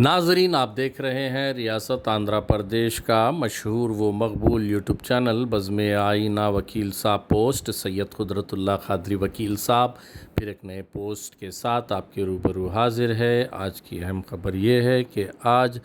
ناظرین، آپ دیکھ رہے ہیں ریاست آندھرا پردیش کا مشہور و مقبول یوٹیوب چینل بزم آئینہ وکیل صاحب پوسٹ۔ سید قدرت اللہ خادری وکیل صاحب، پھر ایک نئے پوسٹ کے ساتھ آپ کے روبرو حاضر ہے۔ آج کی اہم خبر یہ ہے کہ آج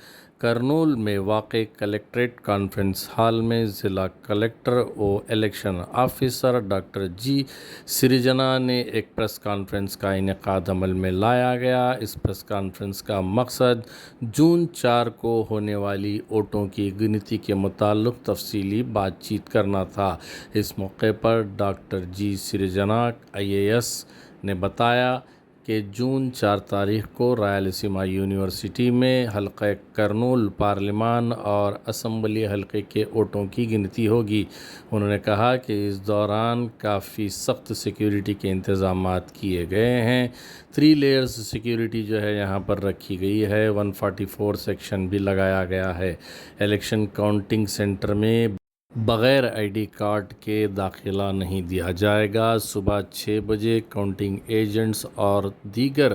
کرنول میں واقع کلیکٹریٹ کانفرنس ہال میں ضلع کلکٹر و الیکشن آفیسر ڈاکٹر جی سریجنا نے ایک پریس کانفرنس کا انعقاد عمل میں لایا گیا۔ اس پریس کانفرنس کا مقصد جون چار کو ہونے والی ووٹوں کی گنتی کے متعلق تفصیلی بات چیت کرنا تھا۔ اس موقع پر ڈاکٹر جی سریجنا، آئی اے ایس، نے بتایا کہ جون چار تاریخ کو رائلسیما یونیورسٹی میں حلقہ کرنول پارلیمان اور اسمبلی حلقے کے ووٹوں کی گنتی ہوگی۔ انہوں نے کہا کہ اس دوران کافی سخت سیکیورٹی کے انتظامات کیے گئے ہیں۔ تھری لیئرز سیکیورٹی جو ہے یہاں پر رکھی گئی ہے۔ ون فورٹی فور سیکشن بھی لگایا گیا ہے۔ الیکشن کاؤنٹنگ سینٹر میں بغیر آئی ڈی کارڈ کے داخلہ نہیں دیا جائے گا۔ صبح چھ بجے کاؤنٹنگ ایجنٹس اور دیگر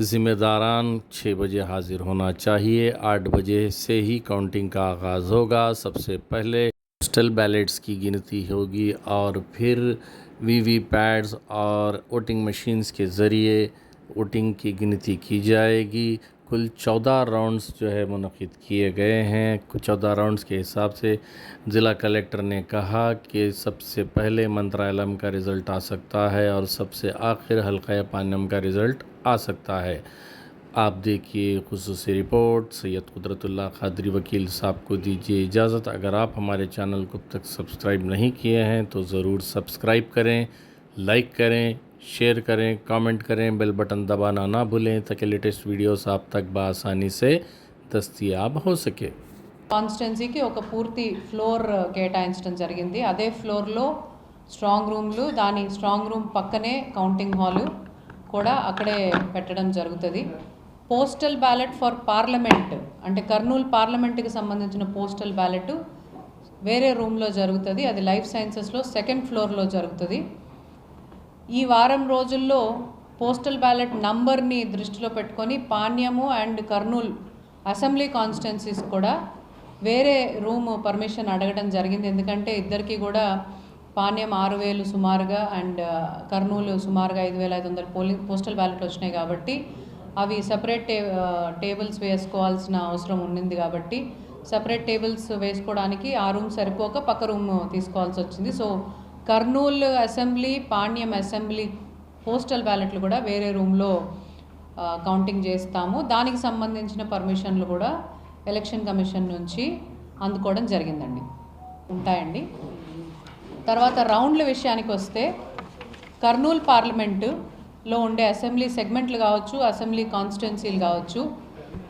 ذمہ داران چھ بجے حاضر ہونا چاہیے۔ آٹھ بجے سے ہی کاؤنٹنگ کا آغاز ہوگا۔ سب سے پہلے پوسٹل بیلٹس کی گنتی ہوگی اور پھر وی وی پیڈز اور ووٹنگ مشینز کے ذریعے ووٹنگ کی گنتی کی جائے گی۔ کل چودہ راؤنڈس جو ہے منعقد کیے گئے ہیں۔ چودہ راؤنڈس کے حساب سے ضلع کلیکٹر نے کہا کہ سب سے پہلے منترالم کا رزلٹ آ سکتا ہے اور سب سے آخر حلقہ پانم کا رزلٹ آ سکتا ہے۔ آپ دیکھیے خصوصی رپورٹ، سید قدرت اللہ قادری وکیل صاحب کو دیجیے اجازت۔ اگر آپ ہمارے چینل کو تک سبسکرائب نہیں کیے ہیں تو ضرور سبسکرائب کریں، لائک کریں share करें comment करें bell button दबाना ना भूलें ताकि लेटेस्ट वीडियोस आप तक बआसानी से दस्तियाब हो सके కాన్స్టిట్యున్సీకి ఒక పూర్తి ఫ్లోర్ కేటాయించడం జరిగింది అదే ఫ్లోర్లో స్ట్రాంగ్ రూమ్లు దాని స్ట్రాంగ్ రూమ్ పక్కనే కౌంటింగ్ హాలు కూడా అక్కడే పెట్టడం జరుగుతుంది పోస్టల్ బ్యాలెట్ ఫర్ పార్లమెంట్ అంటే కర్నూలు పార్లమెంట్కి సంబంధించిన పోస్టల్ బ్యాలెట్ వేరే రూమ్లో జరుగుతుంది అది లైఫ్ సైన్సెస్లో సెకండ్ ఫ్లోర్లో జరుగుతుంది ఈ వారం రోజుల్లో పోస్టల్ బ్యాలెట్ నంబర్ని దృష్టిలో పెట్టుకొని Panyam and Kurnool assembly constituencies కూడా వేరే రూమ్ పర్మిషన్ అడగడం జరిగింది. ఎందుకంటే ఇద్దరికి కూడా పాణ్యం ఆరు వేలు సుమారుగా అండ్ కర్నూలు సుమారుగా ఐదు వేల ఐదు వందల పోలింగ్ పోస్టల్ బ్యాలెట్ వచ్చినాయి కాబట్టి అవి సపరేట్ టే టేబుల్స్ వేసుకోవాల్సిన అవసరం ఉండింది కాబట్టి సపరేట్ టేబుల్స్ వేసుకోవడానికి ఆ రూమ్ సరిపోక పక్క రూమ్ తీసుకోవాల్సి వచ్చింది. So Kurnool assembly Panyam assembly postal బ్యాలెట్లు కూడా వేరే రూమ్లో కౌంటింగ్ చేస్తాము. దానికి సంబంధించిన పర్మిషన్లు కూడా ఎలక్షన్ కమిషన్ నుంచి అందుకోవడం జరిగిందండి. ఉంటాయండి. తర్వాత రౌండ్ల విషయానికి వస్తే కర్నూలు పార్లమెంటులో ఉండే అసెంబ్లీ సెగ్మెంట్లు కావచ్చు అసెంబ్లీ కాన్స్టిట్యున్సీలు కావచ్చు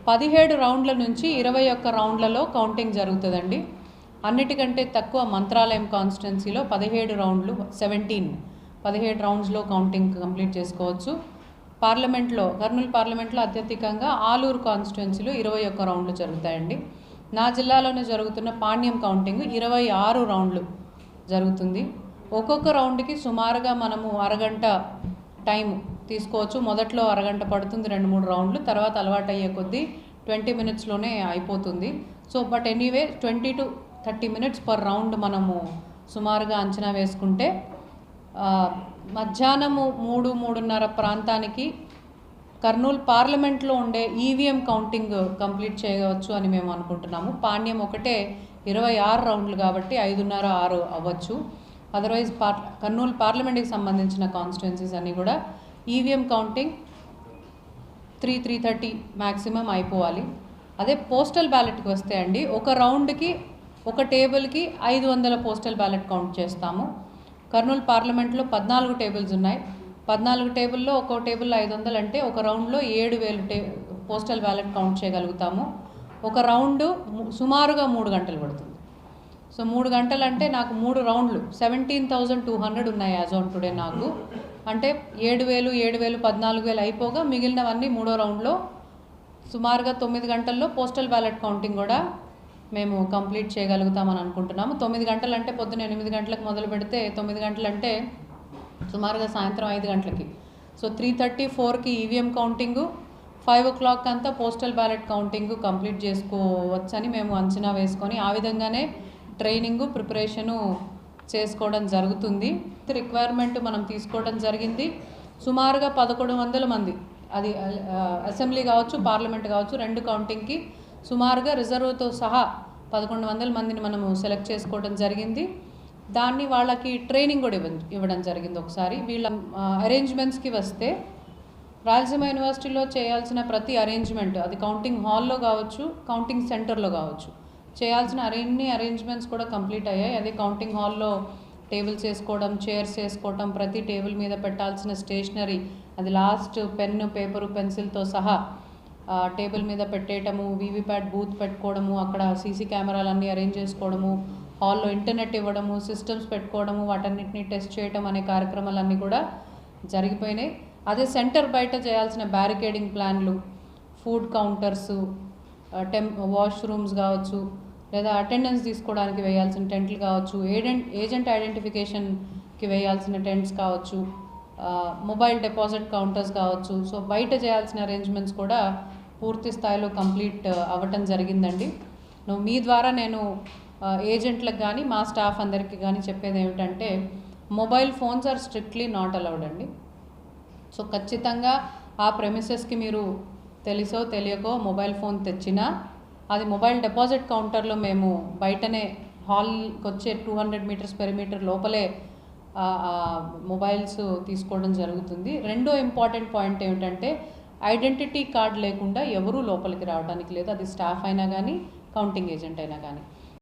పదిహేడు రౌండ్ల నుంచి ఇరవై ఒక్క రౌండ్లలో కౌంటింగ్ జరుగుతుందండి. అన్నిటికంటే తక్కువ మంత్రాలయం కాన్స్టిట్యున్సీలో పదిహేడు రౌండ్లు సెవెంటీన్ పదిహేడు రౌండ్స్లో కౌంటింగ్ కంప్లీట్ చేసుకోవచ్చు. పార్లమెంట్లో కర్నూలు పార్లమెంట్లో అత్యధికంగా ఆలూరు కాన్స్టిట్యున్సీలో ఇరవై ఒక్క రౌండ్లు జరుగుతాయండి. నా జిల్లాలోనే జరుగుతున్న పాణ్యం కౌంటింగ్ ఇరవై ఆరు రౌండ్లు జరుగుతుంది. ఒక్కొక్క రౌండ్కి సుమారుగా మనము అరగంట టైం తీసుకోవచ్చు. మొదట్లో అరగంట పడుతుంది రెండు మూడు రౌండ్లు తర్వాత అలవాటు అయ్యే కొద్దీ ట్వంటీ మినిట్స్లోనే అయిపోతుంది. So but anyway twenty to thirty minutes per round మనము సుమారుగా అంచనా వేసుకుంటే మధ్యాహ్నము మూడు మూడున్నర ప్రాంతానికి కర్నూలు పార్లమెంట్లో ఉండే ఈవీఎం కౌంటింగ్ కంప్లీట్ చేయవచ్చు అని మేము అనుకుంటున్నాము. పాణ్యం ఒకటే ఇరవై ఆరు రౌండ్లు కాబట్టి ఐదున్నర ఆరు అవ్వచ్చు. అదర్వైజ్ పార్ కర్నూలు పార్లమెంట్కి సంబంధించిన కాన్స్టిట్యున్సీస్ అన్నీ కూడా EVM counting three three thirty maximum అయిపోవాలి. అదే పోస్టల్ బ్యాలెట్కి వస్తే అండి ఒక రౌండ్కి ఒక టేబుల్కి ఐదు వందల పోస్టల్ బ్యాలెట్ కౌంట్ చేస్తాము. కర్నూలు పార్లమెంట్లో పద్నాలుగు టేబుల్స్ ఉన్నాయి. పద్నాలుగు టేబుల్లో ఒక్కో టేబుల్లో ఐదు వందలు అంటే ఒక రౌండ్లో ఏడు వేలు టే పోస్టల్ బ్యాలెట్ కౌంట్ చేయగలుగుతాము. ఒక రౌండ్ సుమారుగా మూడు గంటలు పడుతుంది. సో మూడు గంటలు అంటే నాకు మూడు రౌండ్లు. సెవెంటీన్ థౌజండ్ టూ హండ్రెడ్ ఉన్నాయి యాజ్ ఆన్ టుడే నాకు. అంటే ఏడు వేలు ఏడు వేలు పద్నాలుగు వేలు అయిపోగా మిగిలినవన్నీ మూడో రౌండ్లో సుమారుగా తొమ్మిది గంటల్లో పోస్టల్ బ్యాలెట్ కౌంటింగ్ కూడా మేము కంప్లీట్ చేయగలుగుతామని అనుకుంటున్నాము తొమ్మిది గంటలు అంటే పొద్దున ఎనిమిది గంటలకు మొదలు పెడితే తొమ్మిది గంటలు అంటే సుమారుగా సాయంత్రం ఐదు గంటలకి. సో త్రీ థర్టీ ఫోర్కి EVM counting five o'clock అంతా పోస్టల్ బ్యాలెట్ కౌంటింగ్ కంప్లీట్ చేసుకోవచ్చని మేము అంచనా వేసుకొని ఆ విధంగానే ట్రైనింగ్ ప్రిపరేషను చేసుకోవడం జరుగుతుంది. రిక్వైర్మెంట్ మనం తీసుకోవడం జరిగింది. సుమారుగా పదకొండు వందల మంది అది అసెంబ్లీ కావచ్చు పార్లమెంట్ కావచ్చు రెండు కౌంటింగ్కి సుమారుగా రిజర్వ్తో సహా పదకొండు వందల మందిని మనము సెలెక్ట్ చేసుకోవడం జరిగింది. దాన్ని వాళ్ళకి ట్రైనింగ్ కూడా ఇవ్వడం జరిగింది ఒకసారి. వీళ్ళ అరేంజ్మెంట్స్కి వస్తే రాయలసీమ యూనివర్సిటీలో చేయాల్సిన ప్రతి అరేంజ్మెంట్ అది కౌంటింగ్ హాల్లో కావచ్చు కౌంటింగ్ సెంటర్లో కావచ్చు చేయాల్సిన అన్ని అరేంజ్మెంట్స్ కూడా కంప్లీట్ అయ్యాయి. అదే కౌంటింగ్ హాల్లో టేబుల్స్ వేసుకోవడం చైర్స్ వేసుకోవడం ప్రతి టేబుల్ మీద పెట్టాల్సిన స్టేషనరీ అది లాస్ట్ పెన్ పేపరు పెన్సిల్తో సహా టేబుల్ మీద పెట్టేయటము వీవీప్యాట్ బూత్ పెట్టుకోవడము అక్కడ సీసీ కెమెరాలన్నీ అరేంజ్ చేసుకోవడము హాల్లో ఇంటర్నెట్ ఇవ్వడము సిస్టమ్స్ పెట్టుకోవడము వాటన్నిటిని టెస్ట్ చేయడం అనే కార్యక్రమాలన్నీ కూడా జరిగిపోయినాయి. అదే సెంటర్ బయట చేయాల్సిన బ్యారికేడింగ్ ప్లాన్లు ఫుడ్ కౌంటర్స్ టెం వాష్రూమ్స్ కావచ్చు లేదా అటెండెన్స్ తీసుకోవడానికి వేయాల్సిన టెంట్లు కావచ్చు ఏజెంట్ ఏజెంట్ ఐడెంటిఫికేషన్కి వేయాల్సిన టెంట్స్ కావచ్చు మొబైల్ డిపాజిట్ కౌంటర్స్ కావచ్చు సో బయట చేయాల్సిన అరేంజ్మెంట్స్ కూడా పూర్తి స్థాయిలో కంప్లీట్ అవ్వటం జరిగిందండి. నువ్వు మీ ద్వారా నేను ఏజెంట్లకు కానీ మా స్టాఫ్ అందరికీ కానీ చెప్పేది ఏమిటంటే mobile phones are strictly not allowed అండి. సో ఖచ్చితంగా ఆ ప్రెమిసెస్కి మీరు తెలుసో తెలియకో మొబైల్ ఫోన్ తెచ్చినా అది మొబైల్ డిపాజిట్ కౌంటర్లో మేము బయటనే హాల్కి వచ్చే టూ హండ్రెడ్ మీటర్స్ పెరిమీటర్ లోపలే మొబైల్స్ తీసుకోవడం జరుగుతుంది. రెండో ఇంపార్టెంట్ పాయింట్ ఏమిటంటే ఐడెంటిటీ కార్డ్ లేకుండా ఎవరూ లోపలికి రావడానికి లేదు. అది స్టాఫ్ అయినా కానీ కౌంటింగ్ ఏజెంట్ అయినా కానీ